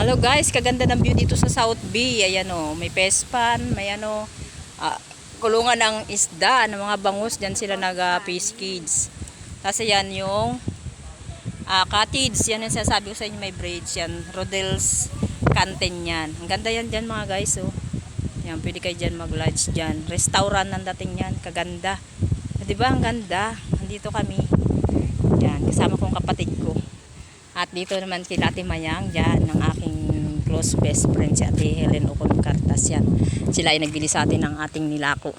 Hello guys, kaganda ng view dito sa South Bay. Ayan o, may pespan, may ano, ah, kulungan ng isda, ng mga bangus. Diyan sila nag-fish kids. Tapos yan yung ah, cottage. Yan yung sinasabi ko sa inyo, may bridge yan. Rodel's Canteen yan. Ang ganda yan dyan mga guys. Oh. Yan, pwede kayo dyan mag-lodge dyan. Restaurant ang dating yan. Kaganda. Ah, Di ba? Ang ganda. Nandito kami. Yan, ko. At dito naman kila Ate Mayang, dyan, ng aking close best friend si Ate Helen Ocon Cartas yan. Sila ay nagbili sa atin ng ating nilako.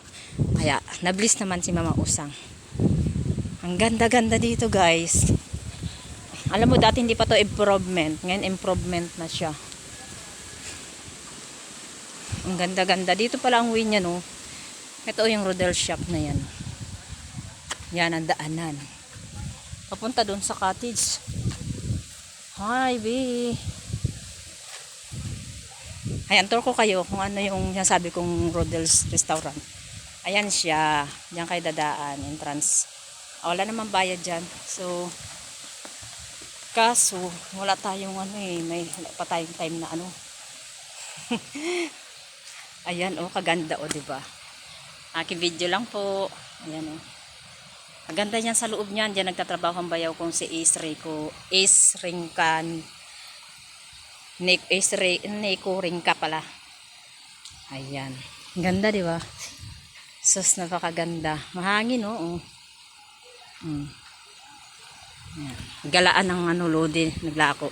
Kaya, nablis naman si Mama Usang. Ang ganda-ganda dito guys. Alam mo, dati hindi pa to improvement. Ngayon, improvement na siya. Ang ganda-ganda. Dito pala ang way niya, no? Ito yung Rodel shop na yan. Yan ang daanan. Papunta doon sa cottage. Hi, B. Ayan, tour ko kayo kung ano yung sabi kong Rodel's Restaurant. Ayan siya. Diyan kayo dadaan. Entrance. Ah, Wala naman bayad dyan. So, kaso, wala tayong ano eh. May wala pa tayong time na ano. Ayan, oh, kaganda, oh, di ba? Aking video lang po. Ayan, oh. Ang ganda niyan sa loob niyan. Diyan nagtatrabaho ang bayaw kong si Ace Rico. Ace Ringkan. Nick, Ace Re, Nico Ringka pala. Ayan. Ganda, di ba? Sus, napakaganda. Mahangin, oo. Mm. Galaan ng ano, lodi, naglako.